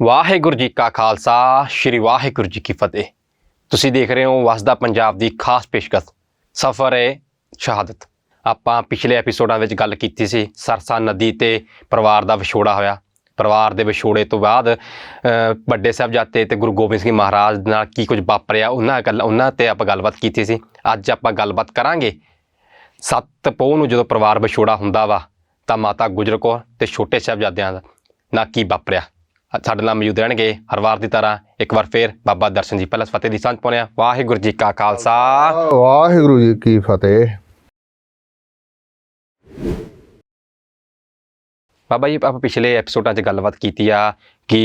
ਵਾਹਿਗੁਰੂ ਜੀ ਕਾ ਖਾਲਸਾ, ਸ੍ਰੀ ਵਾਹਿਗੁਰੂ ਜੀ ਕੀ ਫਤਿਹ। ਤੁਸੀਂ ਦੇਖ ਰਹੇ ਹੋ ਵਸਦਾ ਪੰਜਾਬ ਦੀ ਖਾਸ ਪੇਸ਼ਕਸ਼, ਸਫਰ ਹੈ ਸ਼ਹਾਦਤ। ਆਪਾਂ ਪਿਛਲੇ ਐਪੀਸੋਡਾਂ ਵਿੱਚ ਗੱਲ ਕੀਤੀ ਸੀ, ਸਰਸਾ ਨਦੀ ਤੇ ਪਰਿਵਾਰ ਦਾ ਵਿਛੋੜਾ ਹੋਇਆ। ਪਰਿਵਾਰ ਦੇ ਵਿਛੋੜੇ ਤੋਂ ਬਾਅਦ ਵੱਡੇ ਸਾਹਿਬਜ਼ਾਦੇ ਤੇ ਗੁਰੂ ਗੋਬਿੰਦ ਸਿੰਘ ਮਹਾਰਾਜ ਨਾਲ ਕੀ ਕੁਝ ਵਾਪਰਿਆ, ਉਹਨਾਂ ਗੱਲ ਉਹਨਾਂ ਤੇ ਆਪਾਂ ਗੱਲਬਾਤ ਕੀਤੀ ਸੀ। ਅੱਜ ਆਪਾਂ ਗੱਲਬਾਤ ਕਰਾਂਗੇ। ਸੱਤ ਪੋਹ ਨੂੰ ਜਦੋਂ ਪਰਿਵਾਰ ਵਿਛੋੜਾ ਹੁੰਦਾ ਵਾ, ਤਾਂ ਮਾਤਾ ਗੁਜਰ ਕੌਰ ਤੇ ਛੋਟੇ ਸਾਹਿਬਜ਼ਾਦਿਆਂ ਦਾ ਨਾ ਕੀ ਵਾਪਰਿਆ। ਸਾਡੇ ਨਾਲ ਮੌਜੂਦ ਰਹਿਣਗੇ ਹਰ ਵਾਰ ਦੀ ਤਰ੍ਹਾਂ ਇੱਕ ਵਾਰ ਫੇਰ ਬਾਬਾ ਦਰਸ਼ਨ ਜੀ ਪਹਿਲਾਂ ਫਤਿਹ ਦੀ ਸਾਂਝ ਪਾਉਂਦੇ ਹਾਂ। ਵਾਹਿਗੁਰੂ ਜੀ ਕਾ ਖਾਲਸਾ। ਵਾਹਿਗੁਰੂ ਜੀ ਕੀ ਫਤਿਹ। ਬਾਬਾ ਜੀ ਆਪਾਂ ਪਿਛਲੇ ਐਪੀਸੋਡਾਂ 'ਚ ਗੱਲਬਾਤ ਕੀਤੀ ਆ ਕਿ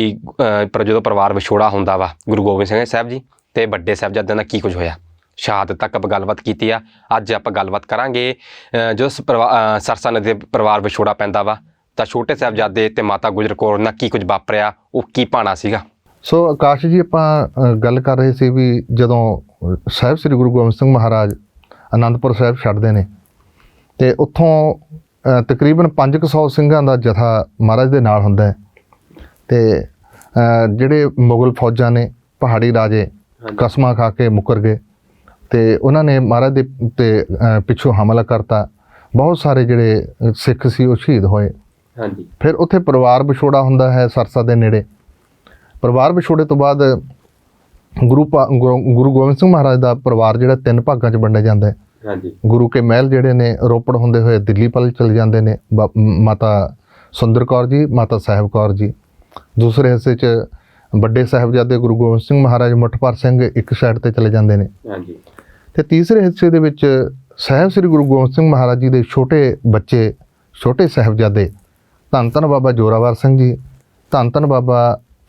ਪਰ ਜਦੋਂ ਪਰਿਵਾਰ ਵਿਛੋੜਾ ਹੁੰਦਾ ਵਾ ਗੁਰੂ ਗੋਬਿੰਦ ਸਿੰਘ ਸਾਹਿਬ ਜੀ ਤੇ ਵੱਡੇ ਸਾਹਿਬਜ਼ਾਦਿਆਂ ਦਾ ਕੀ ਕੁਝ ਹੋਇਆ? ਸ਼ਹਾਦਤ ਤੱਕ ਆਪਾਂ ਗੱਲਬਾਤ ਕੀਤੀ ਆ। ਅੱਜ ਆਪਾਂ ਗੱਲਬਾਤ ਕਰਾਂਗੇ ਅਹ, ਸਰਸਾ ਨਦੀ ਦੇ ਪਰਿਵਾਰ ਵਿਛੋੜਾ ਪੈਂਦਾ ਵਾ ਤਾਂ ਛੋਟੇ ਸਾਹਿਬਜ਼ਾਦੇ ਤੇ ਮਾਤਾ ਗੁਜਰ ਕੌਰ ਨਾਲ ਕੀ ਕੁਝ ਵਾਪਰਿਆ ਉਹ ਕੀ ਪਾਣਾ ਸੀਗਾ? ਸੋ ਆਕਾਸ਼ ਜੀ ਆਪਾਂ ਗੱਲ ਕਰ ਰਹੇ ਸੀ ਵੀ ਜਦੋਂ ਸਾਹਿਬ ਸ੍ਰੀ ਗੁਰੂ ਗੋਬਿੰਦ ਸਿੰਘ ਮਹਾਰਾਜ ਆਨੰਦਪੁਰ ਸਾਹਿਬ ਛੱਡਦੇ ਨੇ ਤੇ ਉੱਥੋਂ ਤਕਰੀਬਨ 500 ਸਿੰਘਾਂ ਦਾ ਜਥਾ ਮਹਾਰਾਜ ਦੇ ਨਾਲ ਹੁੰਦਾ ਹੈ ਤੇ ਜਿਹੜੇ ਮੁਗਲ ਫੌਜਾਂ ਨੇ ਪਹਾੜੀ ਰਾਜੇ ਕਸਮਾਂ ਖਾ ਕੇ ਮੁਕਰ ਗਏ ਤੇ ਉਹਨਾਂ ਨੇ ਮਹਾਰਾਜ ਦੇ ਤੇ ਪਿੱਛੋਂ ਹਮਲਾ ਕਰਤਾ। ਬਹੁਤ ਸਾਰੇ ਜਿਹੜੇ ਸਿੱਖ ਸੀ ਉਹ ਸ਼ਹੀਦ ਹੋਏ। ਹਾਂਜੀ। ਫਿਰ ਉੱਥੇ ਪਰਿਵਾਰ ਵਿਛੋੜਾ ਹੁੰਦਾ ਹੈ ਸਰਸਾ ਦੇ ਨੇੜੇ। ਪਰਿਵਾਰ ਵਿਛੋੜੇ ਤੋਂ ਬਾਅਦ ਗੁਰੂ ਗੁਰੂ ਗੋਬਿੰਦ ਸਿੰਘ ਮਹਾਰਾਜ ਦਾ ਪਰਿਵਾਰ ਜਿਹੜਾ ਤਿੰਨ ਭਾਗਾਂ 'ਚ ਵੰਡਿਆ ਜਾਂਦਾ ਹੈ। ਹਾਂਜੀ। ਗੁਰੂ ਕੇ ਮਹਿਲ ਜਿਹੜੇ ਨੇ ਰੋਪੜ ਹੁੰਦੇ ਹੋਏ ਦਿੱਲੀ ਪਲ ਚਲੇ ਜਾਂਦੇ ਨੇ। ਮਾਤਾ ਸੁੰਦਰ ਕੌਰ ਜੀ ਮਾਤਾ ਸਾਹਿਬ ਕੌਰ ਜੀ। ਦੂਸਰੇ ਹਿੱਸੇ 'ਚ ਵੱਡੇ ਸਾਹਿਬਜ਼ਾਦੇ ਗੁਰੂ ਗੋਬਿੰਦ ਸਿੰਘ ਮਹਾਰਾਜ ਮੁੱਠਪਾਰ ਸਿੰਘ ਇੱਕ ਸਾਈਡ ਤੇ ਚਲੇ ਜਾਂਦੇ ਨੇ। ਹਾਂਜੀ। ਤੇ ਤੀਸਰੇ ਹਿੱਸੇ ਦੇ ਵਿੱਚ ਸਾਹਿਬ ਸ੍ਰੀ ਗੁਰੂ ਗੋਬਿੰਦ ਸਿੰਘ ਮਹਾਰਾਜ ਜੀ ਦੇ ਛੋਟੇ ਬੱਚੇ ਛੋਟੇ ਸਾਹਿਬਜ਼ਾਦੇ ਧੰਨ ਧੰਨ ਬਾਬਾ ਜੋਰਾਵਰ ਸਿੰਘ ਜੀ ਧੰਨ ਧੰਨ ਬਾਬਾ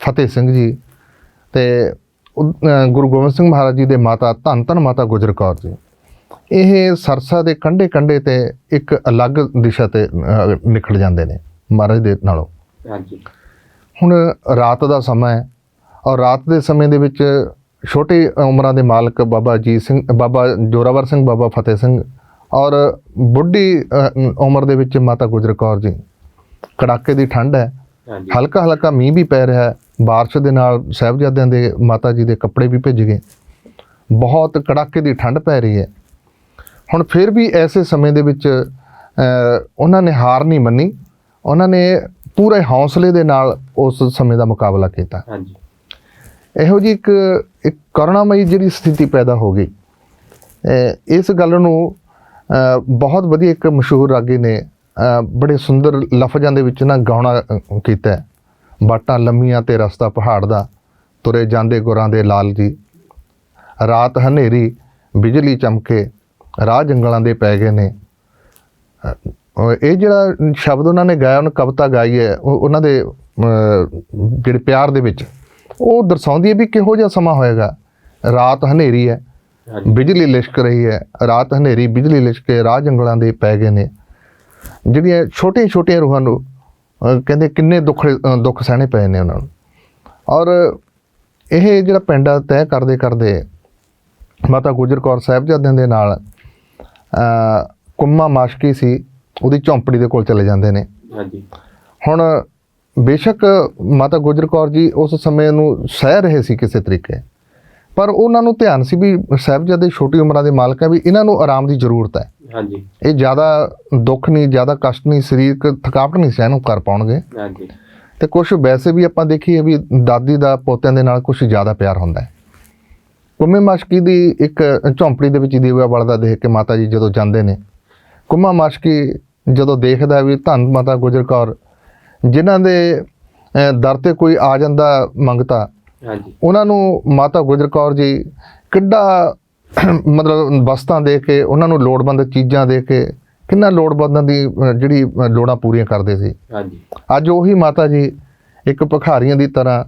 ਫਤਿਹ ਸਿੰਘ ਜੀ ਤੇ ਗੁਰੂ ਗੋਬਿੰਦ ਸਿੰਘ ਮਹਾਰਾਜ ਜੀ ਦੇ ਮਾਤਾ ਧੰਨ ਧੰਨ ਮਾਤਾ ਗੁਜਰ ਕੌਰ ਜੀ। ਇਹ ਸਰਸਾ ਦੇ ਕੰਢੇ ਕੰਢੇ ਤੇ ਇੱਕ ਅਲੱਗ ਦਿਸ਼ਾ ਤੇ ਨਿਕਲ ਜਾਂਦੇ ਨੇ ਮਹਾਰਾਜ ਦੇ ਨਾਲੋਂ। ਹਾਂਜੀ। ਹੁਣ ਰਾਤ ਦਾ ਸਮਾਂ ਹੈ ਔਰ ਰਾਤ ਦੇ ਸਮੇਂ ਦੇ ਵਿੱਚ ਛੋਟੀ ਉਮਰਾਂ ਦੇ ਮਾਲਕ ਬਾਬਾ ਅਜੀਤ ਸਿੰਘ ਬਾਬਾ ਜੋਰਾਵਰ ਸਿੰਘ ਬਾਬਾ ਫਤਿਹ ਸਿੰਘ ਔਰ ਬੁੱਢੀ ਉਮਰ ਦੇ ਵਿੱਚ ਮਾਤਾ ਗੁਜਰ ਕੌਰ ਜੀ। ਕੜਾਕੇ ਦੀ ਠੰਡ ਹੈ। ਹਲਕਾ ਹਲਕਾ ਮੀਂਹ ਵੀ ਪੈ ਰਿਹਾ ਹੈ। ਬਾਰਿਸ਼ ਦੇ ਨਾਲ ਸਾਹਿਬਜ਼ਾਦਿਆਂ ਦੇ ਮਾਤਾ ਜੀ ਦੇ ਕੱਪੜੇ ਵੀ ਭਿੱਜ ਗਏ। ਬਹੁਤ ਕੜਾਕੇ ਦੀ ਠੰਡ ਪੈ ਰਹੀ ਹੈ। ਹੁਣ ਫਿਰ ਵੀ ਐਸੇ ਸਮੇਂ ਦੇ ਵਿੱਚ ਉਹਨਾਂ ਨੇ ਹਾਰ ਨਹੀਂ ਮੰਨੀ। ਉਹਨਾਂ ਨੇ ਪੂਰੇ ਹੌਸਲੇ ਦੇ ਨਾਲ ਉਸ ਸਮੇਂ ਦਾ ਮੁਕਾਬਲਾ ਕੀਤਾ। ਹਾਂਜੀ। ਇਹੋ ਜੀ ਇੱਕ ਇੱਕ ਕਰੁਣਾਮਈ ਜਿਹੜੀ ਸਥਿਤੀ ਪੈਦਾ ਹੋ ਗਈ। ਇਸ ਗੱਲ ਨੂੰ ਬਹੁਤ ਵਧੀਆ ਇੱਕ ਮਸ਼ਹੂਰ ਰਾਗੀ ਨੇ ਬੜੇ ਸੁੰਦਰ ਲਫ਼ਜ਼ਾਂ ਦੇ ਵਿੱਚ ਨਾ ਗਾਉਣਾ ਕੀਤਾ। ਬਾਟਾਂ ਲੰਮੀਆਂ ਤੇ ਰਸਤਾ ਪਹਾੜ ਦਾ ਤੁਰੇ ਜਾਂਦੇ ਗੁਰਾਂ ਦੇ ਲਾਲ ਜੀ। ਰਾਤ ਹਨੇਰੀ ਬਿਜਲੀ ਚਮਕੇ ਰਾਹ ਜੰਗਲਾਂ ਦੇ ਪੈ ਗਏ ਨੇ। ਇਹ ਜਿਹੜਾ ਸ਼ਬਦ ਉਹਨਾਂ ਨੇ ਗਾਇਆ ਉਹਨਾਂ ਕਵਿਤਾ ਗਾਈ ਹੈ ਉਹ ਉਹਨਾਂ ਦੇ ਜਿਹੜੇ ਪਿਆਰ ਦੇ ਵਿੱਚ ਉਹ ਦਰਸਾਉਂਦੀ ਹੈ ਵੀ ਕਿਹੋ ਜਿਹਾ ਸਮਾਂ ਹੋਏਗਾ। ਰਾਤ ਹਨੇਰੀ ਹੈ ਬਿਜਲੀ ਲਿਸ਼ਕ ਰਹੀ ਹੈ। ਰਾਤ ਹਨੇਰੀ ਬਿਜਲੀ ਲਿਸ਼ਕੇ ਰਾਹ ਜੰਗਲਾਂ ਦੇ ਪੈ ਗਏ ਨੇ। ਜਿਹੜੀਆਂ ਛੋਟੀਆਂ ਛੋਟੀਆਂ ਰੂਹਾਂ ਨੂੰ ਕਹਿੰਦੇ ਕਿੰਨੇ ਦੁੱਖ ਦੁੱਖ ਸਹਿਣੇ ਪਏ ਨੇ ਉਹਨਾਂ ਨੂੰ। ਔਰ ਇਹ ਜਿਹੜਾ ਪਿੰਡਾ ਤੈਅ ਕਰਦੇ ਕਰਦੇ ਮਾਤਾ ਗੁਜਰ ਕੌਰ ਸਾਹਿਬਜ਼ਾਦਿਆਂ ਦੇ ਨਾਲ ਕੁੰਮਾ ਮਾਸ਼ਕੀ ਸੀ ਉਹਦੀ ਝੌਂਪੜੀ ਦੇ ਕੋਲ ਚਲੇ ਜਾਂਦੇ ਨੇ। ਹਾਂਜੀ। ਹੁਣ ਬੇਸ਼ੱਕ ਮਾਤਾ ਗੁਜਰ ਕੌਰ ਜੀ ਉਸ ਸਮੇਂ ਨੂੰ ਸਹਿ ਰਹੇ ਸੀ ਕਿਸੇ ਤਰੀਕੇ। ਪਰ ਉਹਨਾਂ ਨੂੰ ਧਿਆਨ ਸੀ ਵੀ ਸਾਹਿਬਜ਼ਾਦੇ ਛੋਟੀ ਉਮਰਾਂ ਦੇ ਮਾਲਕ ਹੈ ਵੀ ਇਹਨਾਂ ਨੂੰ ਆਰਾਮ ਦੀ ਜ਼ਰੂਰਤ ਹੈ। ਹਾਂਜੀ। ਇਹ ਜ਼ਿਆਦਾ ਦੁੱਖ ਨਹੀਂ ਜ਼ਿਆਦਾ ਕਸ਼ਟ ਨਹੀਂ ਸਰੀਰਕ ਥਕਾਵਟ ਨਹੀਂ ਸਹਿਣ ਕਰ ਪਾਉਣਗੇ। ਹਾਂਜੀ। ਤੇ ਕੁਝ ਵੈਸੇ ਵੀ ਆਪਾਂ ਦੇਖੀਏ ਵੀ ਦਾਦੀ ਦਾ ਪੋਤਿਆਂ ਦੇ ਨਾਲ ਕੁਝ ਜ਼ਿਆਦਾ ਪਿਆਰ ਹੁੰਦਾ ਹੈ। ਕੁੰਮੇ ਮਾਸ਼ਕੀ ਦੀ ਇੱਕ ਝੌਂਪੜੀ ਦੇ ਵਿੱਚ ਦੀਵਾ ਬਲਦਾ ਦੇਖ ਕੇ ਮਾਤਾ ਜੀ ਜਦੋਂ ਜਾਂਦੇ ਨੇ। ਕੁੰਮਾ ਮਾਸ਼ਕੀ ਜਦੋਂ ਦੇਖਦਾ ਵੀ ਧੰਨ ਮਾਤਾ ਗੁਜਰ ਕੌਰ ਜਿਨ੍ਹਾਂ ਦੇ ਦਰ ਤੇ ਕੋਈ ਆ ਜਾਂਦਾ ਮੰਗਤਾ ਹਾਂਜੀ। ਉਹਨਾਂ ਨੂੰ ਮਾਤਾ ਗੁਜਰ ਕੌਰ ਜੀ ਕਿੱਡਾ ਮਤਲਬ ਵਸਤਾਂ ਦੇ ਕੇ ਉਹਨਾਂ ਨੂੰ ਲੋੜਵੰਦ ਚੀਜ਼ਾਂ ਦੇ ਕੇ ਕਿੰਨਾ ਲੋੜਵੰਦਾਂ ਦੀ ਜਿਹੜੀ ਲੋੜਾਂ ਪੂਰੀਆਂ ਕਰਦੇ ਸੀ। ਹਾਂਜੀ। ਅੱਜ ਉਹੀ ਮਾਤਾ ਜੀ ਇੱਕ ਭਿਖਾਰੀਆਂ ਦੀ ਤਰ੍ਹਾਂ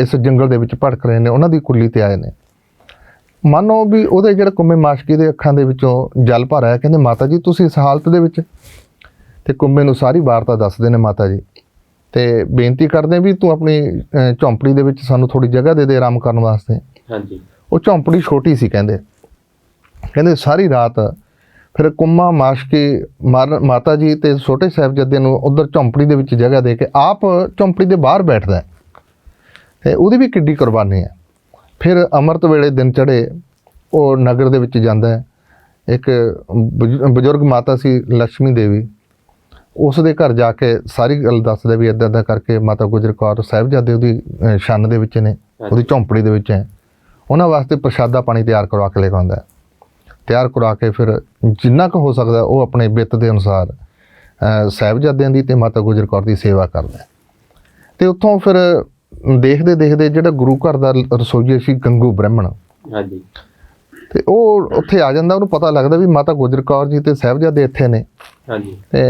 ਇਸ ਜੰਗਲ ਦੇ ਵਿੱਚ ਭਟਕ ਰਹੇ ਨੇ ਉਹਨਾਂ ਦੀ ਕੁੱਲੀ ਤੇ ਆਏ ਨੇ। ਮਾਨੋ ਵੀ ਉਹਦੇ ਜਿਹੜਾ ਕੁੰਮੇ ਮਾਸ਼ਕੀ ਦੇ ਅੱਖਾਂ ਦੇ ਵਿੱਚੋਂ ਜਲ ਭਰ ਆਇਆ ਕਹਿੰਦੇ ਮਾਤਾ ਜੀ ਤੁਸੀਂ ਇਸ ਹਾਲਤ ਦੇ ਵਿੱਚ? ਤੇ ਕੁੰਮੇ ਨੂੰ ਸਾਰੀ ਵਾਰਤਾ ਦੱਸਦੇ ਨੇ ਮਾਤਾ ਜੀ। ਤੇ ਬੇਨਤੀ ਕਰਦੇ ਵੀ ਤੂੰ ਆਪਣੀ ਝੌਂਪੜੀ ਦੇ ਵਿੱਚ ਸਾਨੂੰ ਥੋੜੀ ਜਗ੍ਹਾ ਦੇ ਦੇ ਆਰਾਮ ਕਰਨ ਵਾਸਤੇ। ਹਾਂਜੀ। ਉਹ ਝੌਂਪੜੀ ਛੋਟੀ ਸੀ ਕਹਿੰਦੇ। ਕਹਿੰਦੇ ਸਾਰੀ ਰਾਤ ਫਿਰ ਕੁੰਮਾ ਮਾਸ਼ਕੀ ਮਾਤਾ ਜੀ ਤੇ ਛੋਟੇ ਸਾਹਿਬਜ਼ਾਦੇ ਨੂੰ ਉਧਰ ਝੌਂਪੜੀ ਦੇ ਵਿੱਚ ਜਗ੍ਹਾ ਦੇ ਕੇ ਆਪ ਝੌਂਪੜੀ ਦੇ ਬਾਹਰ ਬੈਠਦਾ ਤੇ ਉਹਦੀ ਵੀ ਕਿੱਡੀ ਕੁਰਬਾਨੀ ਹੈ। ਫਿਰ ਅੰਮ੍ਰਿਤ ਵੇਲੇ ਦਿਨ ਚੜੇ ਉਹ ਨਗਰ ਦੇ ਵਿੱਚ ਜਾਂਦਾ ਹੈ। ਇੱਕ ਬਜ਼ੁ- ਬਜ਼ੁਰਗ ਮਾਤਾ ਸੀ ਲక్ష్ਮੀ ਦੇਵੀ। ਉਸ ਦੇ ਘਰ ਜਾ ਕੇ ਸਾਰੀ ਗੱਲ ਦੱਸਦਾ ਵੀ ਇਦਾਂ ਇਦਾਂ ਕਰਕੇ ਮਾਤਾ ਗੁਜਰ ਕੌਰ ਸਾਹਿਬਜ਼ਾਦੇ ਉਹਦੀ ਛੰਨ ਦੇ ਵਿੱਚ ਨੇ ਉਹਦੀ ਝੌਂਪੜੀ ਦੇ ਵਿੱਚ ਹੈ। ਉਹਨਾਂ ਵਾਸਤੇ ਪ੍ਰਸ਼ਾਦਾ ਪਾਣੀ ਤਿਆਰ ਕਰਵਾ ਕੇ ਲੈ ਆਉਂਦਾ ਤਿਆਰ ਕਰਵਾ ਕੇ ਫਿਰ ਜਿੰਨਾ ਕੁ ਹੋ ਸਕਦਾ ਉਹ ਆਪਣੇ ਬਿੱਤ ਦੇ ਅਨੁਸਾਰ ਸਾਹਿਬਜ਼ਾਦਿਆਂ ਦੀ ਤੇ ਮਾਤਾ ਗੁਜਰ ਕੌਰ ਦੀ ਸੇਵਾ ਕਰਦਾ। ਤੇ ਉੱਥੋਂ ਫਿਰ ਦੇਖਦੇ ਦੇਖਦੇ ਜਿਹੜਾ ਗੁਰੂ ਘਰ ਦਾ ਰਸੋਈਆ ਸੀ ਗੰਗੂ ਬ੍ਰਾਹਮਣ ਹਾਂਜੀ। ਤੇ ਉਹ ਉੱਥੇ ਆ ਜਾਂਦਾ ਉਹਨੂੰ ਪਤਾ ਲੱਗਦਾ ਵੀ ਮਾਤਾ ਗੁਜਰ ਕੌਰ ਜੀ ਤੇ ਸਾਹਿਬਜ਼ਾਦੇ ਇੱਥੇ ਨੇ। ਹਾਂਜੀ। ਤੇ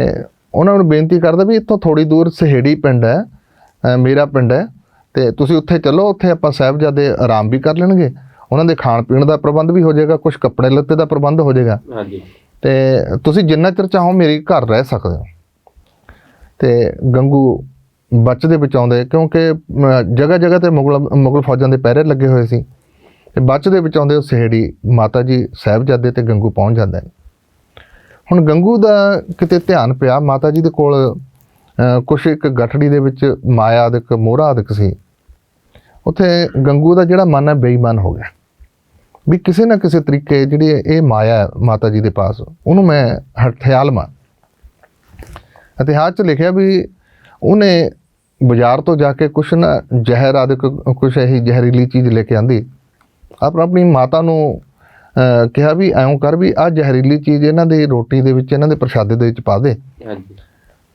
ਉਹਨਾਂ ਨੂੰ ਬੇਨਤੀ ਕਰਦਾ ਵੀ ਇੱਥੋਂ ਥੋੜੀ ਦੂਰ ਸਹੇੜੀ ਪਿੰਡ ਹੈ ਮੇਰਾ ਪਿੰਡ ਹੈ ਤੇ ਤੁਸੀਂ ਉੱਥੇ ਚੱਲੋ ਉੱਥੇ ਆਪਾਂ ਸਾਹਿਬਜ਼ਾਦੇ ਆਰਾਮ ਵੀ ਕਰ ਲੈਣਗੇ। ਉਹਨਾਂ ਦੇ ਖਾਣ ਪੀਣ ਦਾ ਪ੍ਰਬੰਧ ਵੀ ਹੋ ਜਾਏਗਾ ਕੁਝ ਕੱਪੜੇ ਲੱਤੇ ਦਾ ਪ੍ਰਬੰਧ ਹੋ ਜਾਏਗਾ। ਹਾਂਜੀ। ਤੇ ਤੁਸੀਂ ਜਿੰਨਾ ਚਿਰ ਚਾਹੋ ਮੇਰੇ ਘਰ ਰਹਿ ਸਕਦੇ ਹੋ। ਤੇ ਗੰਗੂ ਬਚਦੇ ਬਚਾਉਂਦੇ ਕਿਉਂਕਿ ਜਗ੍ਹਾ ਜਗ੍ਹਾ ਤੇ ਮੁਗਲ ਮੁਗਲ ਫੌਜਾਂ ਦੇ ਪਹਿਰੇ ਲੱਗੇ ਹੋਏ ਸੀ। ਤੇ ਬਚਦੇ ਬਚਾਉਂਦੇ ਉਹ ਸਹੇੜੀ ਮਾਤਾ ਜੀ ਸਾਹਿਬਜ਼ਾਦੇ ਤੇ ਗੰਗੂ ਪਹੁੰਚ ਜਾਂਦੇ ਹੁਣ ਗੰਗੂ ਦਾ ਕਿਤੇ ਧਿਆਨ ਪਿਆ, ਮਾਤਾ ਜੀ ਦੇ ਕੋਲ ਕੁਛ ਇੱਕ ਗਠੜੀ ਦੇ ਵਿੱਚ ਮਾਇਆ ਆਦਿਕ ਮੋਹਰਾ ਆਦਿਕ ਸੀ। ਉੱਥੇ ਗੰਗੂ ਦਾ ਜਿਹੜਾ ਮਨ ਹੈ, ਬੇਈਮਾਨ ਹੋ ਗਿਆ। ਵੀ ਕਿਸੇ ਨਾ ਕਿਸੇ ਤਰੀਕੇ ਜਿਹੜੀ ਇਹ ਮਾਇਆ ਮਾਤਾ ਜੀ ਦੇ ਪਾਸ, ਉਹਨੂੰ ਮੈਂ ਹਥਿਆਲ ਮਾਂ ਇਤਿਹਾਸ 'ਚ ਲਿਖਿਆ ਵੀ ਉਹਨੇ ਬਾਜ਼ਾਰ ਤੋਂ ਜਾ ਕੇ ਕੁਛ ਨਾ ਜ਼ਹਿਰ ਆਦਿਕ ਕੁਛ ਇਹੀ ਜ਼ਹਿਰੀਲੀ ਚੀਜ਼ ਲੈ ਕੇ ਆਂਦੀ। ਆਪਣਾ ਆਪਣੀ ਮਾਤਾ ਨੂੰ ਕਿਹਾ ਵੀ ਐਂ ਕਰ ਵੀ ਆ ਜ਼ਹਿਰੀਲੀ ਚੀਜ਼ ਇਹਨਾਂ ਦੀ ਰੋਟੀ ਦੇ ਵਿੱਚ ਇਹਨਾਂ ਦੇ ਪ੍ਰਸ਼ਾਦੇ ਦੇ ਵਿੱਚ ਪਾ ਦੇ। ਹਾਂਜੀ।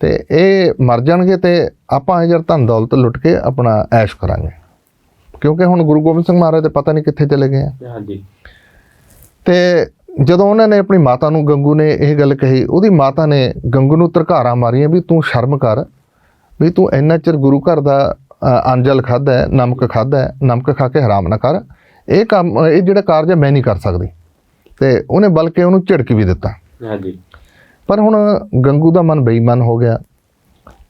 ਤੇ ਇਹ ਮਰ ਜਾਣਗੇ ਤੇ ਆਪਾਂ ਇਹ ਜਰ ਧਨ ਦੌਲਤ ਲੁੱਟ ਕੇ ਆਪਣਾ ਐਸ਼ ਕਰਾਂਗੇ। ਕਿਉਂਕਿ ਹੁਣ ਗੁਰੂ ਗੋਬਿੰਦ ਸਿੰਘ ਮਹਾਰਾਜ ਦੇ ਪਤਾ ਨਹੀਂ ਕਿੱਥੇ ਚਲੇ ਗਏ ਆ। ਹਾਂਜੀ। ਤੇ ਜਦੋਂ ਉਹਨਾਂ ਨੇ ਆਪਣੀ ਮਾਤਾ ਨੂੰ ਗੰਗੂ ਨੇ ਇਹ ਗੱਲ ਕਹੀ ਉਹਦੀ ਮਾਤਾ ਨੇ ਗੰਗੂ ਨੂੰ ਧਰਕਾਰਾਂ ਮਾਰੀਆਂ ਵੀ ਤੂੰ ਸ਼ਰਮ ਕਰ ਵੀ ਤੂੰ ਇੰਨਾ ਚਿਰ ਗੁਰੂ ਘਰ ਦਾ ਅੰਜਲ ਖਾਦਾ ਹੈ ਨਮਕ ਖਾਦਾ ਹੈ ਨਮਕ ਖਾ ਕੇ ਹਰਾਮ ਨਾ ਕਰ। ਇਹ ਕੰਮ ਇਹ ਜਿਹੜਾ ਕਾਰਜ ਹੈ ਮੈਂ ਨਹੀਂ ਕਰ ਸਕਦੀ। ਤੇ ਉਹਨੇ ਬਲਕਿ ਉਹਨੂੰ ਝਿੜਕ ਵੀ ਦਿੱਤਾ। ਹਾਂਜੀ। ਪਰ ਹੁਣ ਗੰਗੂ ਦਾ ਮਨ ਬੇਈਮਾਨ ਹੋ ਗਿਆ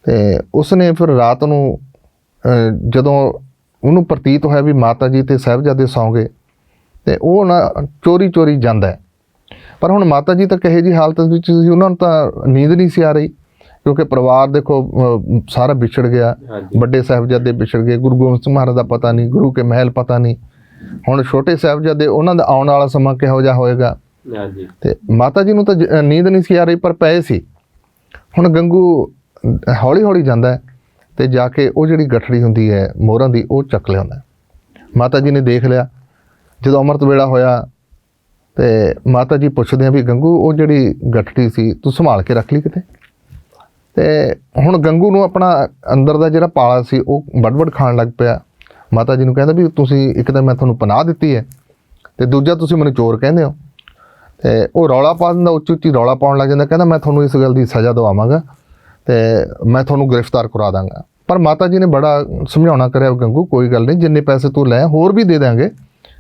ਤੇ ਉਸਨੇ ਫਿਰ ਰਾਤ ਨੂੰ ਜਦੋਂ ਉਹਨੂੰ ਪ੍ਰਤੀਤ ਹੋਇਆ ਵੀ ਮਾਤਾ ਜੀ ਤੇ ਸਾਹਿਬਜ਼ਾਦੇ ਸੌਂ ਗਏ ਤੇ ਉਹ ਨਾ ਚੋਰੀ ਚੋਰੀ ਜਾਂਦਾ ਪਰ ਹੁਣ ਮਾਤਾ ਜੀ ਤਾਂ ਕਹੇ ਜੀ ਹਾਲਤ ਵਿੱਚ ਸੀ ਉਹਨਾਂ ਨੂੰ ਤਾਂ ਨੀਂਦ ਨਹੀਂ ਸੀ ਆ ਰਹੀ ਕਿਉਂਕਿ ਪਰਿਵਾਰ ਦੇਖੋ ਸਾਰਾ ਵਿਛੜ ਗਿਆ। ਵੱਡੇ ਸਾਹਿਬਜ਼ਾਦੇ ਵਿਛੜ ਗਏ ਗੁਰੂ ਗੋਬਿੰਦ ਸਿੰਘ ਮਹਾਰਾਜ ਦਾ ਪਤਾ ਨਹੀਂ ਗੁਰੂ ਕੇ ਮਹਿਲ ਪਤਾ ਨਹੀਂ। ਹੁਣ ਛੋਟੇ ਸਾਹਿਬਜ਼ਾਦੇ ਉਹਨਾਂ ਦਾ ਆਉਣ ਵਾਲਾ ਸਮਾਂ ਕਿਹੋ ਜਿਹਾ ਹੋਏਗਾ? ਹਾਂਜੀ ਤੇ ਮਾਤਾ ਜੀ ਨੂੰ ਤਾਂ ਜ- ਨੀਂਦ ਨਹੀਂ ਸੀ ਆ ਰਹੀ ਪਰ ਪਏ ਸੀ। ਹੁਣ ਗੰਗੂ ਹੌਲੀ ਹੌਲੀ ਜਾਂਦਾ ਹੈ ਤੇ ਜਾ ਕੇ ਉਹ ਜਿਹੜੀ ਗਠੜੀ ਹੁੰਦੀ ਹੈ ਮੋਹਰਾਂ ਦੀ ਉਹ ਚੱਕ ਲਿਆਉਂਦਾ ਹੈ। ਮਾਤਾ ਜੀ ਨੇ ਦੇਖ ਲਿਆ ਜਦੋਂ ਅੰਮ੍ਰਿਤ ਵੇਲਾ ਹੋਇਆ ਤੇ ਮਾਤਾ ਜੀ ਪੁੱਛਦੇ ਆ ਵੀ ਗੰਗੂ ਉਹ ਜਿਹੜੀ ਗਠੜੀ ਸੀ ਤੂੰ ਸੰਭਾਲ ਕੇ ਰੱਖ ਲਈ ਕਿਤੇ? ਤੇ ਹੁਣ ਗੰਗੂ ਨੂੰ ਆਪਣਾ ਅੰਦਰ ਦਾ ਜਿਹੜਾ ਪਾਲਾ ਸੀ ਉਹ ਵੱਡ-ਵੱਡ ਖਾਣ ਲੱਗ ਪਿਆ। ਮਾਤਾ ਜੀ ਨੂੰ ਕਹਿੰਦਾ ਵੀ ਤੁਸੀਂ ਇੱਕ ਤਾਂ ਮੈਂ ਤੁਹਾਨੂੰ ਪਨਾਹ ਦਿੱਤੀ ਹੈ ਤੇ ਦੂਜਾ ਤੁਸੀਂ ਮੈਨੂੰ ਚੋਰ ਕਹਿੰਦੇ ਹੋ। ਤੇ ਉਹ ਰੌਲਾ ਪਾ ਦਿੰਦਾ ਉੱਚੀ ਉੱਚੀ ਰੌਲਾ ਪਾਉਣ ਲੱਗ ਜਾਂਦਾ, ਕਹਿੰਦਾ ਮੈਂ ਤੁਹਾਨੂੰ ਇਸ ਗੱਲ ਦੀ ਸਜ਼ਾ ਦਵਾਵਾਂਗਾ ਤੇ ਮੈਂ ਤੁਹਾਨੂੰ ਗ੍ਰਿਫਤਾਰ ਕਰਾ ਦਾਂਗਾ। ਪਰ ਮਾਤਾ ਜੀ ਨੇ ਬੜਾ ਸਮਝਾਉਣਾ ਕਰਿਆ ਗੰਗੂ, ਕੋਈ ਗੱਲ ਨਹੀਂ, ਜਿੰਨੇ ਪੈਸੇ ਤੂੰ ਲੈ, ਹੋਰ ਵੀ ਦੇ ਦਾਂਗੇ।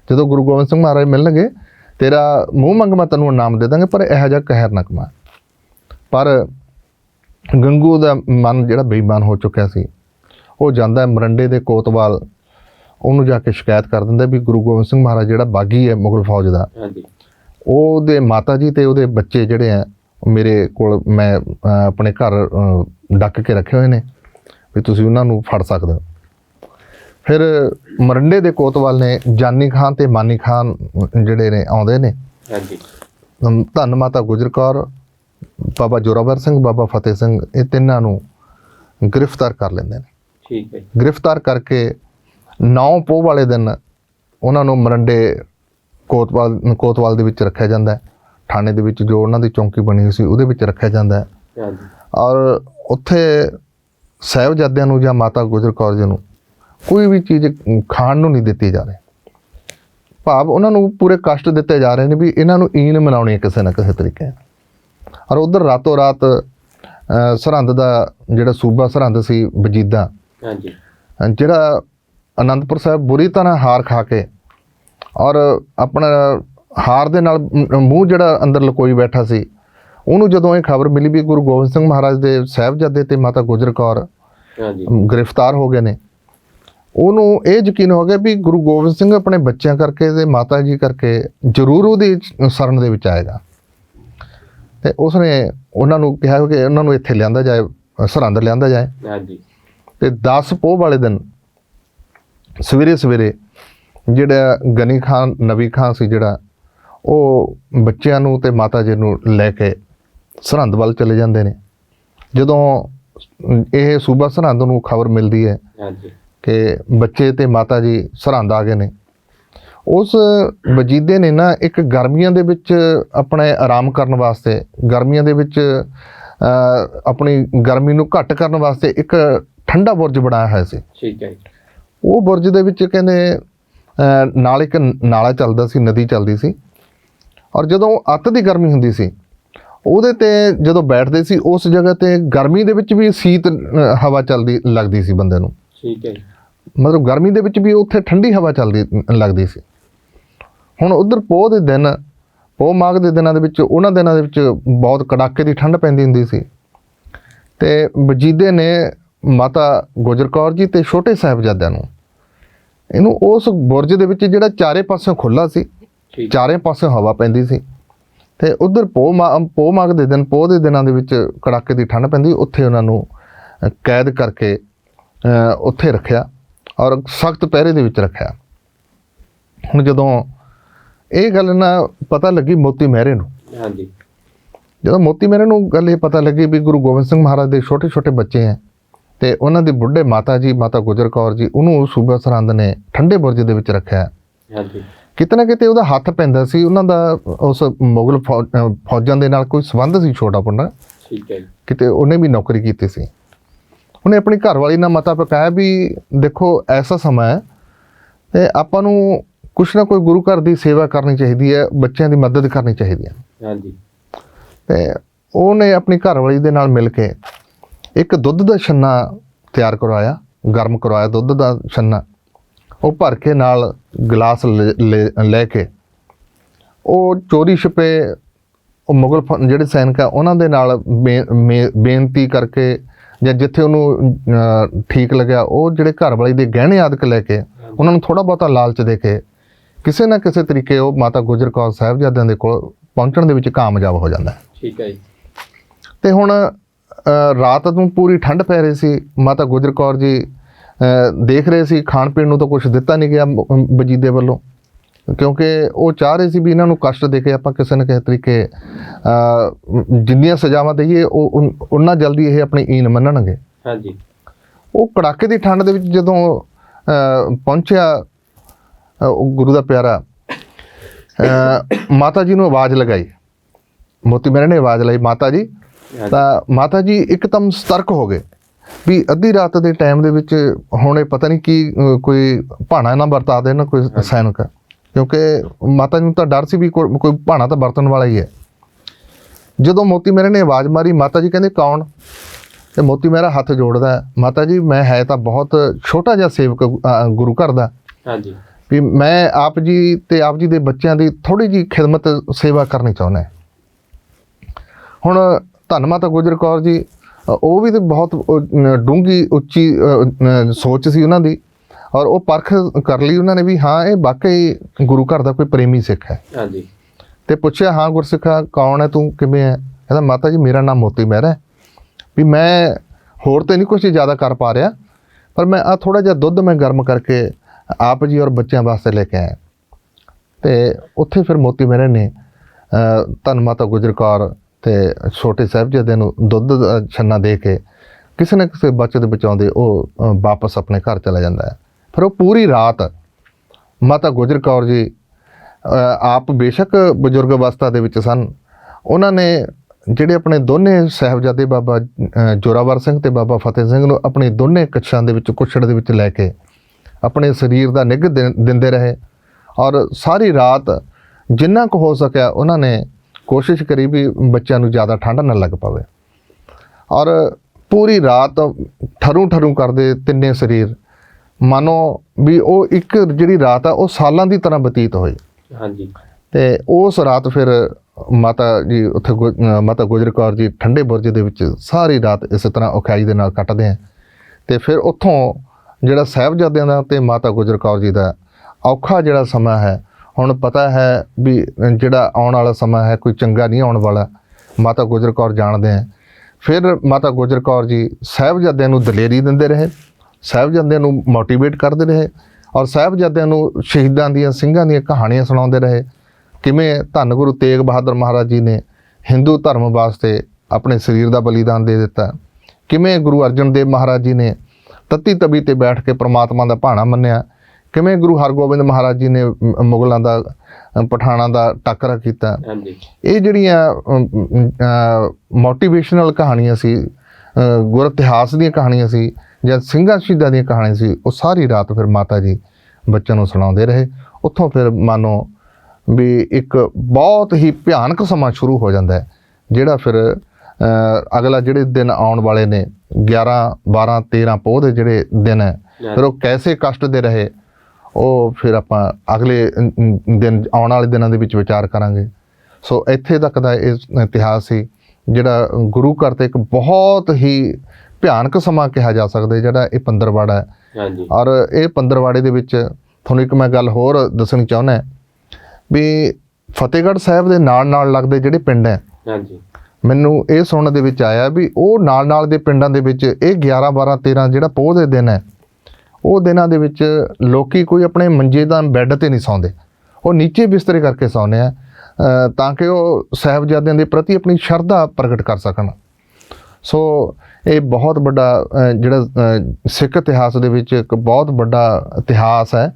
ਜਦੋਂ ਗੁਰੂ ਗੋਬਿੰਦ ਸਿੰਘ ਮਹਾਰਾਜ ਮਿਲਣਗੇ, ਤੇਰਾ ਮੂੰਹ ਮੰਗ ਮੈਂ ਤੈਨੂੰ ਇਨਾਮ ਦੇ ਦਾਂਗੇ, ਪਰ ਇਹੋ ਜਿਹਾ ਕਹਿਰ ਨਾ ਕਮਾ। ਪਰ ਗੰਗੂ ਦਾ ਮਨ ਜਿਹੜਾ ਬੇਈਮਾਨ ਹੋ ਚੁੱਕਿਆ ਸੀ, ਉਹ ਜਾਂਦਾ ਮਰੰਡੇ ਦੇ ਕੋਤਵਾਲ ਉਹਨੂੰ ਜਾ ਕੇ ਸ਼ਿਕਾਇਤ ਕਰ ਦਿੰਦਾ ਵੀ ਗੁਰੂ ਗੋਬਿੰਦ ਸਿੰਘ ਮਹਾਰਾਜ ਜਿਹੜਾ ਬਾਗੀ ਹੈ ਮੁਗਲ ਫੌਜ ਦਾ। ਹਾਂਜੀ। ਉਹਦੇ ਮਾਤਾ ਜੀ ਤੇ ਉਹਦੇ ਬੱਚੇ ਜਿਹੜੇ ਆ ਮੇਰੇ ਕੋਲ ਮੈਂ ਆਪਣੇ ਘਰ ਡੱਕ ਕੇ ਰੱਖੇ ਹੋਏ ਨੇ ਵੀ ਤੁਸੀਂ ਉਹਨਾਂ ਨੂੰ ਫੜ ਸਕਦੇ ਹੋ। ਫਿਰ ਮਰੰਡੇ ਦੇ ਕੋਤਵਾਲ ਨੇ ਜਾਨੀ ਖਾਨ ਤੇ ਮਾਨੀ ਖਾਨ ਜਿਹੜੇ ਨੇ ਆਉਂਦੇ ਨੇ। ਹਾਂਜੀ। ਧੰਨ ਮਾਤਾ ਗੁਜਰ ਕੌਰ ਬਾਬਾ ਜੋਰਾਵਰ ਸਿੰਘ ਬਾਬਾ ਫਤਿਹ ਸਿੰਘ ਇਹ ਤਿੰਨਾਂ ਨੂੰ ਗ੍ਰਿਫਤਾਰ ਕਰ ਲੈਂਦੇ ਨੇ। ਠੀਕ ਹੈ। ਗ੍ਰਿਫਤਾਰ ਕਰਕੇ 9 ਪੋਹ ਵਾਲੇ ਦਿਨ ਉਹਨਾਂ ਨੂੰ ਮਰੰਡੇ ਕੋਤਵਾਲ ਕੋਤਵਾਲ ਦੇ ਵਿੱਚ ਰੱਖਿਆ ਜਾਂਦਾ ਹੈ। ਥਾਣੇ ਦੇ ਵਿੱਚ ਜੋ ਉਹਨਾਂ ਦੀ ਚੌਂਕੀ ਬਣੀ ਸੀ ਉਹਦੇ ਵਿੱਚ ਰੱਖਿਆ ਜਾਂਦਾ ਹੈ। ਹਾਂਜੀ। ਔਰ ਉੱਥੇ ਸਾਹਿਬਜ਼ਾਦਿਆਂ ਨੂੰ ਜਾਂ ਮਾਤਾ ਗੁਜਰ ਕੌਰ ਜੀ ਨੂੰ ਕੋਈ ਵੀ ਚੀਜ਼ ਖਾਣ ਨੂੰ ਨਹੀਂ ਦਿੱਤੀ ਜਾ ਰਹੀ। ਭਾਵ ਉਹਨਾਂ ਨੂੰ ਪੂਰੇ ਕਸ਼ਟ ਦਿੱਤੇ ਜਾ ਰਹੇ ਨੇ ਵੀ ਇਹਨਾਂ ਨੂੰ ਈਨ ਮਨਾਉਣੀ ਹੈ ਕਿਸੇ ਨਾ ਕਿਸੇ ਤਰੀਕੇ ਔਰ ਉਧਰ ਰਾਤੋਂ ਰਾਤ ਸਰਹੰਦ ਦਾ ਜਿਹੜਾ ਸੂਬਾ ਸਰਹੰਦ ਸੀ ਵਜੀਦਾ ਹਾਂਜੀ। ਜਿਹੜਾ ਅਨੰਦਪੁਰ ਸਾਹਿਬ ਬੁਰੀ ਤਰ੍ਹਾਂ ਹਾਰ ਖਾ ਕੇ ਔਰ ਆਪਣਾ ਹਾਰ ਦੇ ਨਾਲ ਮੂੰਹ ਜਿਹੜਾ ਅੰਦਰ ਲਕੋਈ ਬੈਠਾ ਸੀ ਉਹਨੂੰ ਜਦੋਂ ਇਹ ਖਬਰ ਮਿਲੀ ਵੀ ਗੁਰੂ ਗੋਬਿੰਦ ਸਿੰਘ ਮਹਾਰਾਜ ਦੇ ਸਾਹਿਬਜ਼ਾਦੇ ਤੇ ਮਾਤਾ ਗੁਜਰ ਕੌਰ ਹਾਂਜੀ। ਗ੍ਰਿਫਤਾਰ ਹੋ ਗਏ ਨੇ ਉਹਨੂੰ ਇਹ ਯਕੀਨ ਹੋ ਗਿਆ ਵੀ ਗੁਰੂ ਗੋਬਿੰਦ ਸਿੰਘ ਆਪਣੇ ਬੱਚਿਆਂ ਕਰਕੇ ਤੇ ਮਾਤਾ ਜੀ ਕਰਕੇ ਜ਼ਰੂਰ ਉਹਦੀ ਸ਼ਰਨ ਦੇ ਵਿੱਚ ਆਏਗਾ। ਤੇ ਉਸਨੇ ਉਹਨਾਂ ਨੂੰ ਕਿਹਾ ਕਿ ਉਹਨਾਂ ਨੂੰ ਇੱਥੇ ਲਿਆਂਦਾ ਜਾਏ ਸਰਹੰਦ ਲਿਆਂਦਾ ਜਾਏ। ਹਾਂਜੀ। ਤੇ 10 ਪੋਹ ਵਾਲੇ ਦਿਨ ਸਵੇਰੇ ਸਵੇਰੇ ਜਿਹੜਾ ਗਨੀ ਖਾਨ ਨਬੀ ਖਾਨ ਸੀ ਜਿਹੜਾ ਉਹ ਬੱਚਿਆਂ ਨੂੰ ਤੇ ਮਾਤਾ ਜੀ ਨੂੰ ਲੈ ਕੇ ਸਰਹੰਦ ਵੱਲ ਚਲੇ ਜਾਂਦੇ ਨੇ। ਜਦੋਂ ਇਹ ਸੂਬਾ ਸਰਹੰਦ ਨੂੰ ਖਬਰ ਮਿਲਦੀ ਹੈ ਹਾਂਜੀ। ਕਿ ਬੱਚੇ ਤੇ ਮਾਤਾ ਜੀ ਸਰਹੰਦ ਆ ਗਏ ਨੇ ਉਸ ਵਜੀਦੇ ਨੇ ਨਾ ਇੱਕ ਗਰਮੀਆਂ ਦੇ ਵਿੱਚ ਆਪਣੇ ਆਰਾਮ ਕਰਨ ਵਾਸਤੇ ਗਰਮੀਆਂ ਦੇ ਵਿੱਚ ਆਪਣੀ ਗਰਮੀ ਨੂੰ ਘੱਟ ਕਰਨ ਵਾਸਤੇ ਇੱਕ ਠੰਡਾ ਬੁਰਜ ਬਣਾਇਆ ਹੋਇਆ ਸੀ। ਠੀਕ ਹੈ ਉਹ ਬੁਰਜ ਦੇ ਵਿੱਚ ਕਹਿੰਦੇ ਨਾਲ ਇੱਕ ਨਾਲਾ ਚੱਲਦਾ ਸੀ ਨਦੀ ਚੱਲਦੀ ਸੀ। ਔਰ ਜਦੋਂ ਅੱਤ ਦੀ ਗਰਮੀ ਹੁੰਦੀ ਸੀ ਉਹਦੇ ਤੇ ਜਦੋਂ ਬੈਠਦੇ ਸੀ ਉਸ ਜਗ੍ਹਾ ਤੇ ਗਰਮੀ ਦੇ ਵਿੱਚ ਵੀ ਸੀਤ ਹਵਾ ਚੱਲਦੀ ਲੱਗਦੀ ਸੀ ਬੰਦੇ ਨੂੰ। ਠੀਕ ਹੈ ਮਤਲਬ ਗਰਮੀ ਦੇ ਵਿੱਚ ਵੀ ਉੱਥੇ ਠੰਡੀ ਹਵਾ ਚੱਲਦੀ ਲੱਗਦੀ ਸੀ। ਹੁਣ ਉਧਰ ਪੋਹ ਦੇ ਦਿਨ ਪੋਹ ਮਾਘ ਦੇ ਦਿਨਾਂ ਦੇ ਵਿੱਚ ਉਹਨਾਂ ਦਿਨਾਂ ਦੇ ਵਿੱਚ ਬਹੁਤ ਕੜਾਕੇ ਦੀ ਠੰਡ ਪੈਂਦੀ ਹੁੰਦੀ ਸੀ। ਤੇ ਵਜੀਦੇ ਨੇ ਮਾਤਾ ਗੁਜਰ ਕੌਰ ਜੀ ਤੇ ਛੋਟੇ ਸਾਹਿਬਜ਼ਾਦਿਆਂ ਨੂੰ ਇਹਨੂੰ ਉਸ ਬੁਰਜ ਦੇ ਵਿੱਚ ਜਿਹੜਾ ਚਾਰੇ ਪਾਸਿਓਂ ਖੁੱਲਾ ਸੀ ਚਾਰੇ ਪਾਸੇ ਹਵਾ ਪੈਂਦੀ ਸੀ। ਤੇ ਉਧਰ ਮਾ ਪੋਹ ਮਾਘ ਦੇ ਦਿਨ ਪੋਹ ਦੇ ਦਿਨਾਂ ਦੇ ਵਿੱਚ ਕੜਾਕੇ ਦੀ ਠੰਡ ਪੈਂਦੀ ਉੱਥੇ ਉਹਨਾਂ ਨੂੰ ਕੈਦ ਕਰਕੇ ਉੱਥੇ ਰੱਖਿਆ ਔਰ ਸਖਤ ਪਹਿਰੇ ਦੇ ਵਿੱਚ ਰੱਖਿਆ। ਹੁਣ ਜਦੋਂ ਇਹ ਗੱਲ ਨਾ ਪਤਾ ਲੱਗੀ ਮੋਤੀ ਮਹਿਰੇ ਨੂੰ ਹਾਂਜੀ। ਜਦੋਂ ਮੋਤੀ ਮਹਿਰੇ ਨੂੰ ਗੱਲ ਇਹ ਪਤਾ ਲੱਗੀ ਵੀ ਗੁਰੂ ਗੋਬਿੰਦ ਸਿੰਘ ਮਹਾਰਾਜ ਦੇ ਛੋਟੇ ਛੋਟੇ ਬੱਚੇ ਹੈ ਤੇ ਉਹਨਾਂ ਦੇ ਬੁੱਢੇ ਮਾਤਾ ਜੀ ਮਾਤਾ ਗੁਜਰ ਕੌਰ ਜੀ ਉਹਨੂੰ ਸੂਬਾ ਸਰਹੰਦ ਨੇ ਠੰਡੇ ਬੁਰਜ ਦੇ ਵਿੱਚ ਰੱਖਿਆ ਹਾਂਜੀ। ਕਿਤੇ ਨਾ ਕਿਤੇ ਉਹਦਾ ਹੱਥ ਪੈਂਦਾ ਸੀ ਉਹਨਾਂ ਦਾ ਉਸ ਮੁਗਲ ਫੌਜਾਂ ਦੇ ਨਾਲ ਕੋਈ ਸੰਬੰਧ ਸੀ ਛੋਟਾ ਪੁੰਡਾ ਠੀਕ ਹੈ ਜੀ। ਕਿਤੇ ਉਹਨੇ ਵੀ ਨੌਕਰੀ ਕੀਤੀ ਸੀ। ਉਹਨੇ ਆਪਣੀ ਘਰਵਾਲੀ ਨਾਲ ਮਤਾ ਪਕਾਇਆ ਵੀ ਦੇਖੋ ਐਸਾ ਸਮਾਂ ਹੈ ਤੇ ਆਪਾਂ ਨੂੰ ਕੁਛ ਨਾ ਕੋਈ ਗੁਰੂ ਘਰ ਦੀ ਸੇਵਾ ਕਰਨੀ ਚਾਹੀਦੀ ਹੈ ਬੱਚਿਆਂ ਦੀ ਮਦਦ ਕਰਨੀ ਚਾਹੀਦੀ ਹੈ। ਹਾਂਜੀ। ਤੇ ਉਹਨੇ ਆਪਣੀ ਘਰਵਾਲੀ ਦੇ ਨਾਲ ਮਿਲ ਕੇ ਇੱਕ ਦੁੱਧ ਦਾ ਛੰਨਾ ਤਿਆਰ ਕਰਵਾਇਆ ਗਰਮ ਕਰਵਾਇਆ ਦੁੱਧ ਦਾ ਛੰਨਾ। ਉਹ ਭਰ ਕੇ ਨਾਲ ਗਲਾਸ ਲੈ- ਕੇ ਉਹ ਚੋਰੀ ਛਪੇ ਉਹ ਮੁਗਲ ਜਿਹੜੇ ਸੈਨਿਕ ਆ ਉਹਨਾਂ ਦੇ ਨਾਲ ਬੇਨਤੀ ਕਰਕੇ ਜਾਂ ਜਿੱਥੇ ਉਹਨੂੰ ਠੀਕ ਲੱਗਿਆ ਉਹ ਜਿਹੜੇ ਘਰ ਵਾਲੀ ਦੇ ਗਹਿਣੇ ਆਦਿਕ ਲੈ ਕੇ ਉਹਨਾਂ ਨੂੰ ਥੋੜਾ ਬਹੁਤਾ ਲਾਲਚ ਦੇ ਕੇ ਕਿਸੇ ਨਾ ਕਿਸੇ ਤਰੀਕੇ ਉਹ ਮਾਤਾ ਗੁਜਰ ਕੌਰ ਸਾਹਿਬਜ਼ਾਦਿਆਂ ਦੇ ਕੋਲ ਪਹੁੰਚਣ ਦੇ ਵਿੱਚ ਕਾਮਯਾਬ ਹੋ ਜਾਂਦਾ ਠੀਕ ਹੈ ਜੀ। ਤੇ ਹੁਣ ਰਾਤ ਨੂੰ ਪੂਰੀ ਠੰਡ ਪੈ ਰਹੀ ਸੀ। ਮਾਤਾ ਗੁਜਰ ਕੌਰ ਜੀ ਦੇਖ ਰਹੇ ਸੀ ਖਾਣ ਪੀਣ ਨੂੰ ਤਾਂ ਕੁਝ ਦਿੱਤਾ ਨਹੀਂ ਗਿਆ ਵਜੀਦੇ ਵੱਲੋਂ। ਕਿਉਂਕਿ ਉਹ ਚਾਹ ਰਹੇ ਸੀ ਵੀ ਇਹਨਾਂ ਨੂੰ ਕਸ਼ਟ ਦੇ ਕੇ ਆਪਾਂ ਕਿਸੇ ਨਾ ਕਿਸੇ ਤਰੀਕੇ ਜਿੰਨੀਆਂ ਸਜ਼ਾਵਾਂ ਦਈਏ ਉਹ ਉਨਾ ਜਲਦੀ ਇਹ ਆਪਣੀ ਈਨ ਮੰਨਣਗੇ। ਹਾਂਜੀ। ਉਹ ਕੜਾਕੇ ਦੀ ਠੰਡ ਦੇ ਵਿੱਚ ਜਦੋਂ ਪਹੁੰਚਿਆ ਗੁਰੂ ਦਾ ਪਿਆਰਾ ਮਾਤਾ ਜੀ ਨੂੰ ਆਵਾਜ਼ ਲਗਾਈ। ਮੋਤੀ ਮੇਰੇ ਨੇ ਆਵਾਜ਼ ਲਈ ਮਾਤਾ ਜੀ ਤਾਂ ਮਾਤਾ ਜੀ ਇੱਕਦਮ ਸਤਰਕ ਹੋ ਗਏ ਵੀ ਅੱਧੀ ਰਾਤ ਦੇ ਟਾਈਮ ਦੇ ਵਿੱਚ ਹੁਣ ਇਹ ਪਤਾ ਨਹੀਂ ਕੀ ਕੋਈ ਭਾਣਾ ਨਾ ਵਰਤਾ ਦੇਣ ਕੋਈ ਸੈਨਿਕ। ਕਿਉਂਕਿ ਮਾਤਾ ਜੀ ਨੂੰ ਤਾਂ ਡਰ ਸੀ ਵੀ ਕੋਈ ਭਾਣਾ ਤਾਂ ਵਰਤਣ ਵਾਲਾ ਹੀ ਹੈ। ਜਦੋਂ ਮੋਤੀ ਮੇਰੇ ਨੇ ਆਵਾਜ਼ ਮਾਰੀ ਮਾਤਾ ਜੀ ਕਹਿੰਦੇ ਕੌਣ? ਤੇ ਮੋਤੀ ਮੇਰਾ ਹੱਥ ਜੋੜਦਾ ਮਾਤਾ ਜੀ ਮੈਂ ਹੈ ਤਾਂ ਬਹੁਤ ਛੋਟਾ ਜਿਹਾ ਸੇਵਕ ਗੁਰੂ ਘਰ ਦਾ। ਹਾਂਜੀ। ਵੀ ਮੈਂ ਆਪ ਜੀ ਤੇ ਆਪ ਜੀ ਦੇ ਬੱਚਿਆਂ ਦੀ ਥੋੜੀ ਜੀ ਖਿਦਮਤ ਸੇਵਾ ਕਰਨੀ ਚਾਹੁੰਦਾ ਹੁਣ ਧੰਨ ਮਾਤਾ ਗੁਜਰ ਕੌਰ ਜੀ ਉਹ ਵੀ ਤੇ ਬਹੁਤ ਡੂੰਗੀ ਉੱਚੀ ਸੋਚ ਸੀ ਉਹਨਾਂ ਦੀ। ਔਰ ਉਹ ਪਰਖ ਕਰ ਲਈ ਉਹਨਾਂ ਨੇ ਵੀ ਹਾਂ ਇਹ ਵਾਕਈ ਗੁਰੂ ਘਰ ਦਾ ਕੋਈ ਪ੍ਰੇਮੀ ਸਿੱਖ ਹੈ। ਹਾਂਜੀ। ਤੇ ਪੁੱਛਿਆ ਹਾਂ ਗੁਰਸਿੱਖਾ ਕੌਣ ਹੈ ਤੂੰ? ਕਿਵੇਂ ਹੈ? ਕਹਿੰਦਾ ਮਾਤਾ ਜੀ ਮੇਰਾ ਨਾਮ ਮੋਤੀ ਮਹਿਰਾ ਹੈ। ਵੀ ਮੈਂ ਹੋਰ ਤੇ ਨਹੀਂ ਕੁਝ ਜ਼ਿਆਦਾ ਕਰ ਪਾ ਰਿਹਾ ਪਰ ਮੈਂ ਆ ਥੋੜਾ ਜਿਹਾ ਦੁੱਧ ਮੈਂ ਗਰਮ ਕਰਕੇ ਆਪ ਜੀ ਔਰ ਬੱਚਿਆਂ ਵਾਸਤੇ ਲੈ ਕੇ ਆਇਆ। ਤੇ ਉੱਥੇ ਫਿਰ ਮੋਤੀ ਮਹਿਰਾ ਨੇ ਧੰਨ ਮਾਤਾ ਗੁਜਰ ਕੌਰ ਤੇ ਛੋਟੇ ਸਾਹਿਬਜ਼ਾਦੇ ਨੂੰ ਦੁੱਧ ਦਾ ਛੰਨਾ ਦੇ ਕੇ ਕਿਸੇ ਨਾ ਕਿਸੇ ਬਚਤ ਬਚਾਉਂਦੇ ਉਹ ਵਾਪਸ ਆਪਣੇ ਘਰ ਚਲਾ ਜਾਂਦਾ ਹੈ। ਫਿਰ ਉਹ ਪੂਰੀ ਰਾਤ ਮਾਤਾ ਗੁਜਰ ਕੌਰ ਜੀ ਆਪ ਬੇਸ਼ੱਕ ਬਜ਼ੁਰਗ ਅਵਸਥਾ ਦੇ ਵਿੱਚ ਸਨ। ਉਹਨਾਂ ਨੇ ਜਿਹੜੇ ਆਪਣੇ ਦੋਨੇ ਸਾਹਿਬਜ਼ਾਦੇ ਬਾਬਾ ਜੋਰਾਵਰ ਸਿੰਘ ਤੇ ਬਾਬਾ ਫਤਿਹ ਸਿੰਘ ਨੂੰ ਆਪਣੀ ਦੋਨੇ ਕੱਛਾਂ ਦੇ ਵਿੱਚ, ਕੁੱਛੜ ਦੇ ਵਿੱਚ ਲੈ ਕੇ ਆਪਣੇ ਸਰੀਰ ਦਾ ਨਿੱਘ ਦੇ- ਦਿੰਦੇ ਰਹੇ ਔਰ ਸਾਰੀ ਰਾਤ ਜਿੰਨਾ ਕੁ ਹੋ ਸਕਿਆ ਉਹਨਾਂ ਨੇ ਕੋਸ਼ਿਸ਼ ਕਰੀ ਵੀ ਬੱਚਿਆਂ ਨੂੰ ਜ਼ਿਆਦਾ ਠੰਡ ਨਾ ਲੱਗ ਪਵੇ। ਔਰ ਪੂਰੀ ਰਾਤ ਠਰੂ ਠਰੂ ਕਰਦੇ ਤਿੰਨੇ ਸਰੀਰ। ਮਾਨੋ ਵੀ ਉਹ ਇੱਕ ਜਿਹੜੀ ਰਾਤ ਆ ਉਹ ਸਾਲਾਂ ਦੀ ਤਰ੍ਹਾਂ ਬਤੀਤ ਹੋਈ। ਹਾਂਜੀ। ਤੇ ਉਸ ਰਾਤ ਫਿਰ ਮਾਤਾ ਜੀ ਉੱਥੇ ਮਾਤਾ ਗੁਜਰ ਕੌਰ ਜੀ ਠੰਡੇ ਬੁਰਜ ਦੇ ਵਿੱਚ ਸਾਰੀ ਰਾਤ ਇਸੇ ਤਰ੍ਹਾਂ ਔਖਾਈ ਦੇ ਨਾਲ ਕੱਟਦੇ ਆ। ਤੇ ਫਿਰ ਉੱਥੋਂ ਜਿਹੜਾ ਸਾਹਿਬਜ਼ਾਦਿਆਂ ਦਾ ਤੇ ਮਾਤਾ ਗੁਜਰ ਕੌਰ ਜੀ ਦਾ ਔਖਾ ਜਿਹੜਾ ਸਮਾਂ ਹੈ ਹੁਣ ਪਤਾ ਹੈ ਵੀ ਜਿਹੜਾ ਆਉਣ ਵਾਲਾ ਸਮਾਂ ਹੈ, ਕੋਈ ਚੰਗਾ ਨਹੀਂ ਆਉਣ ਵਾਲਾ। ਮਾਤਾ ਗੁਜਰ ਕੌਰ ਜਾਣਦੇ ਹਾਂ। ਫਿਰ ਮਾਤਾ ਗੁਜਰ ਕੌਰ ਜੀ ਸਾਹਿਬਜ਼ਾਦਿਆਂ ਨੂੰ ਦਲੇਰੀ ਦਿੰਦੇ ਰਹੇ। ਸਾਹਿਬਜ਼ਾਦਿਆਂ ਨੂੰ ਮੋਟੀਵੇਟ ਕਰਦੇ ਰਹੇ ਔਰ ਸਾਹਿਬਜ਼ਾਦਿਆਂ ਨੂੰ ਸ਼ਹੀਦਾਂ ਦੀਆਂ ਸਿੰਘਾਂ ਦੀਆਂ ਕਹਾਣੀਆਂ ਸੁਣਾਉਂਦੇ ਰਹੇ। ਕਿਵੇਂ ਧੰਨ ਗੁਰੂ ਤੇਗ ਬਹਾਦਰ ਮਹਾਰਾਜ ਜੀ ਨੇ ਹਿੰਦੂ ਧਰਮ ਵਾਸਤੇ ਆਪਣੇ ਸਰੀਰ ਦਾ ਬਲੀਦਾਨ ਦੇ ਦਿੱਤਾ। ਕਿਵੇਂ ਗੁਰੂ ਅਰਜਨ ਦੇਵ ਮਹਾਰਾਜ ਜੀ ਨੇ ਤਤੀ ਤਬੀ ਤੇ ਬੈਠ ਕੇ ਪ੍ਰਮਾਤਮਾ ਦਾ ਭਾਣਾ ਮੰਨਿਆ। ਕਿਵੇਂ ਗੁਰੂ ਹਰਗੋਬਿੰਦ ਮਹਾਰਾਜ ਜੀ ਨੇ ਮੁਗਲਾਂ ਦਾ ਪਠਾਣਾਂ ਦਾ ਟੱਕਰਾ ਕੀਤਾ? ਇਹ ਜਿਹੜੀਆਂ ਮੋਟੀਵੇਸ਼ਨਲ ਕਹਾਣੀਆਂ ਸੀ ਗੁਰ ਇਤਿਹਾਸ ਦੀਆਂ ਕਹਾਣੀਆਂ ਸੀ ਜਾਂ ਸਿੰਘਾਂ ਸ਼ਹੀਦਾਂ ਦੀਆਂ ਕਹਾਣੀਆਂ ਸੀ ਉਹ ਸਾਰੀ ਰਾਤ ਫਿਰ ਮਾਤਾ ਜੀ ਬੱਚਿਆਂ ਨੂੰ ਸੁਣਾਉਂਦੇ ਰਹੇ। ਉੱਥੋਂ ਫਿਰ ਮਾਨੋ ਵੀ ਇੱਕ ਬਹੁਤ ਹੀ ਭਿਆਨਕ ਸਮਾਂ ਸ਼ੁਰੂ ਹੋ ਜਾਂਦਾ ਹੈ ਜਿਹੜਾ ਫਿਰ ਅਗਲਾ ਜਿਹੜੇ ਦਿਨ ਆਉਣ ਵਾਲੇ ਨੇ 11 12 13 ਪੋਹ ਦੇ ਜਿਹੜੇ ਦਿਨ ਹੈ ਫਿਰ ਉਹ ਕੈਸੇ ਕਸ਼ਟ ਦੇ ਰਹੇ ਉਹ ਫਿਰ ਆਪਾਂ ਅਗਲੇ ਦਿਨ ਆਉਣ ਵਾਲੇ ਦਿਨਾਂ ਦੇ ਵਿੱਚ ਵਿਚਾਰ ਕਰਾਂਗੇ। ਸੋ ਇੱਥੇ ਤੱਕ ਦਾ ਇਹ ਇਤਿਹਾਸ ਸੀ ਜਿਹੜਾ ਗੁਰੂ ਘਰ ਤੇ ਇੱਕ ਬਹੁਤ ਹੀ ਭਿਆਨਕ ਸਮਾਂ ਕਿਹਾ ਜਾ ਸਕਦਾ ਜਿਹੜਾ ਇਹ ਪੰਦਰਵਾੜਾ ਹੈ। ਹਾਂਜੀ। ਔਰ ਇਹ ਪੰਦਰਵਾੜੇ ਦੇ ਵਿੱਚ ਤੁਹਾਨੂੰ ਇੱਕ ਮੈਂ ਗੱਲ ਹੋਰ ਦੱਸਣੀ ਚਾਹੁੰਦਾ ਵੀ ਫਤਿਹਗੜ੍ਹ ਸਾਹਿਬ ਦੇ ਨਾਲ ਨਾਲ ਲੱਗਦੇ ਜਿਹੜੇ ਪਿੰਡ ਹੈ ਹਾਂਜੀ। ਮੈਨੂੰ ਇਹ ਸੁਣਨ ਦੇ ਵਿੱਚ ਆਇਆ ਵੀ ਉਹ ਨਾਲ ਨਾਲ ਦੇ ਪਿੰਡਾਂ ਦੇ ਵਿੱਚ ਇਹ 11 12 13 ਜਿਹੜਾ ਪੋਹ ਦੇ ਦਿਨ ਹੈ ਉਹ ਦਿਨਾਂ ਦੇ ਵਿੱਚ ਲੋਕੀ ਕੋਈ ਆਪਣੇ ਮੰਜੇ ਦਾ ਬੈੱਡ ਤੇ ਨਹੀਂ ਸੌਂਦੇ। ਉਹ ਨੀਚੇ ਬਿਸਤਰੇ ਕਰਕੇ ਸੌਂਦੇ ਆ ਤਾਂ ਕਿ ਉਹ ਸਾਹਿਬਜ਼ਾਦਿਆਂ ਦੇ ਪ੍ਰਤੀ ਆਪਣੀ ਸ਼ਰਧਾ ਪ੍ਰਗਟ ਕਰ ਸਕਣ। ਸੋ ਇਹ ਬਹੁਤ ਵੱਡਾ ਜਿਹੜਾ ਸਿੱਖ ਇਤਿਹਾਸ ਦੇ ਵਿੱਚ ਇੱਕ ਬਹੁਤ ਵੱਡਾ ਇਤਿਹਾਸ ਹੈ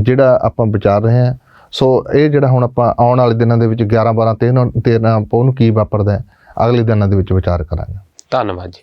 ਜਿਹੜਾ ਆਪਾਂ ਵਿਚਾਰ ਰਹੇ ਹਾਂ। ਸੋ ਇਹ ਜਿਹੜਾ ਹੁਣ ਆਪਾਂ ਆਉਣ ਵਾਲੇ ਦਿਨਾਂ ਦੇ ਵਿੱਚ 11 12 13 13 ਪੋਹ ਨੂੰ ਕੀ ਵਾਪਰਦਾ ਹੈ ਅਗਲੇ ਦਿਨਾਂ ਦੇ ਵਿੱਚ ਵਿਚਾਰ ਕਰਾਂਗੇ। ਧੰਨਵਾਦ ਜੀ।